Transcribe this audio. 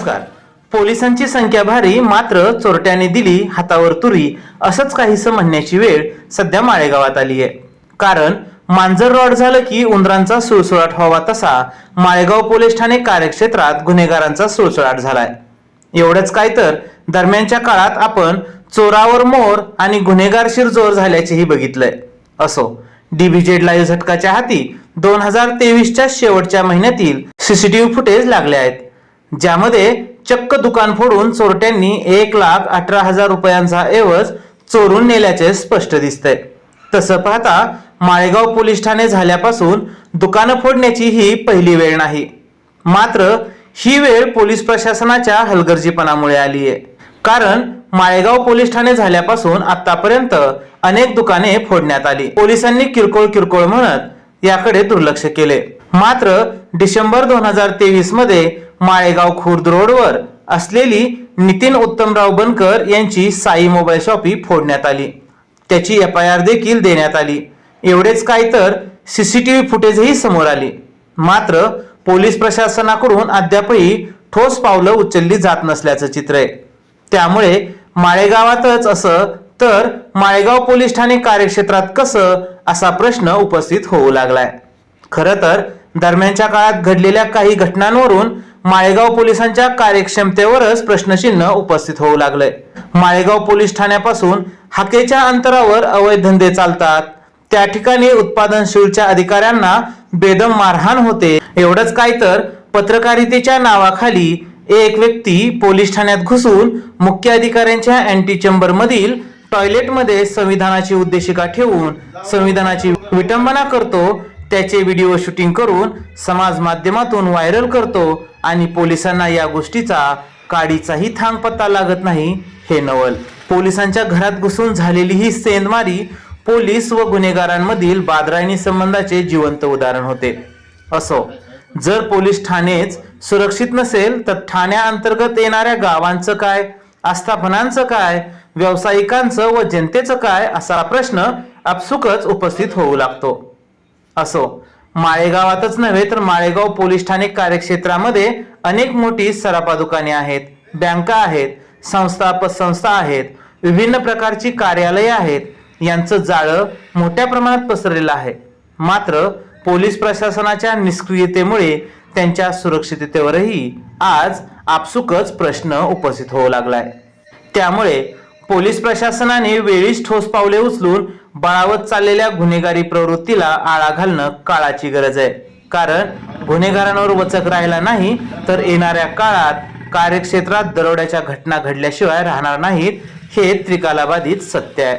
नमस्कार. पोलिसांची संख्या भारी मात्र चोरट्याने दिली हातावर तुरी असंच काहीसं म्हणण्याची वेळ सध्या माळेगावात आली आहे. कारण मांजर रॉड झालं की उंदरांचा सुळसुळाट व्हावा तसा माळेगाव पोलीस ठाणे कार्यक्षेत्रात गुन्हेगारांचा सुळसुळाट झालाय. एवढंच काय तर दरम्यानच्या काळात आपण चोरावर मोर आणि गुन्हेगार शिरजोर झाल्याचेही बघितलंय. असो डीबीजेड लाईव्ह झटकाच्या हाती दोन हजार तेवीसच्या शेवटच्या महिन्यातील सीसीटीव्ही फुटेज लागले आहेत. ज्यामध्ये चक्क दुकान फोडून चोरट्यांनी एक लाख अठरा हजार रुपयांचा ऐवज चोरून नेल्याचे स्पष्ट दिसतंय. तसं पाहता माळेगाव पोलीस ठाणे झाल्यापासून दुकानं फोडण्याची ही पहिली वेळ नाही. मात्र ही वेळ पोलीस प्रशासनाच्या हलगर्जीपणामुळे आली आहे. कारण माळेगाव पोलीस ठाणे झाल्यापासून आतापर्यंत अनेक दुकाने फोडण्यात आली. पोलिसांनी किरकोळ किरकोळ म्हणत याकडे दुर्लक्ष केले. मात्र डिसेंबर दोन हजार तेवीसमध्ये माळेगाव खुर्द रोडवर असलेली नितीन उत्तमराव बनकर यांची साई मोबाईल शॉपी फोडण्यात आली. त्याची एफ आय आर देखील देण्यात आली. एवढेच काय तर सीसीटीव्ही फुटेजही समोर आली. मात्र पोलीस प्रशासनाकडून अद्यापही ठोस पावलं उचलली जात नसल्याचं चित्र आहे. त्यामुळे माळेगावातच असं तर माळेगाव पोलीस ठाणे कार्यक्षेत्रात कसं असा प्रश्न उपस्थित होऊ लागलाय. खरं तर दरम्यानच्या काळात घडलेल्या काही घटनांवरून माळेगाव पोलिसांच्या कार्यक्षमतेवरच प्रश्नचिन्ह उपस्थित होऊ लागलंय माळेगाव पोलीस ठाण्यापासून हाकेच्या अंतरावर अवैध धंदे चालतात. त्या ठिकाणी उत्पादनशीलच्या अधिकाऱ्यांना बेदम मारहाण होते. एवढंच काय तर पत्रकारितेच्या नावाखाली एक व्यक्ती पोलीस ठाण्यात घुसून मुख्य अधिकाऱ्यांच्या अँटी चेंबर मधील टॉयलेटमध्ये संविधानाची उद्देशिका ठेवून संविधानाची विटंबना करतो त्याचे व्हिडिओ शूटिंग करून समाज माध्यमातून व्हायरल करतो आणि पोलिसांना या गोष्टीचा काडीचाही थांग पत्ता लागत नाही हे नवल. पोलिसांच्या घरात घुसून झालेली ही सेंदमारी पोलीस व गुन्हेगारांमधील बादरायणी संबंधाचे जिवंत उदाहरण होते. असो जर पोलीस ठाणेच सुरक्षित नसेल तर ठाण्याअंतर्गत येणाऱ्या गावांचं काय आस्थापनांचं काय व्यावसायिकांचं व जनतेचं काय असा प्रश्न आपसुकच उपस्थित होऊ लागतो. असो. माळेगावातच नव्हे तर माळेगाव पोलीस ठाणे कार्यक्षेत्रामध्ये अनेक मोठी सराफा दुकाने आहेत बँका आहेत संस्था पतसंस्था आहेत विभिन्न प्रकारची कार्यालये आहेत. यांचं जाळं मोठ्या प्रमाणात पसरलेलं आहे. मात्र पोलीस प्रशासनाच्या निष्क्रियतेमुळे त्यांच्या सुरक्षिततेवरही आज आपसुकच प्रश्न उपस्थित होऊ लागलाय. त्यामुळे पोलीस प्रशासनाने वेळीच ठोस पावले उचलून बळावत चाललेल्या गुन्हेगारी प्रवृत्तीला आळा घालणं काळाची गरज आहे. कारण गुन्हेगारांवर वचक राहिला नाही तर येणाऱ्या काळात कार्यक्षेत्रात दरोड्याच्या घटना घडल्याशिवाय राहणार नाहीत हे त्रिकालाबाधित सत्य आहे.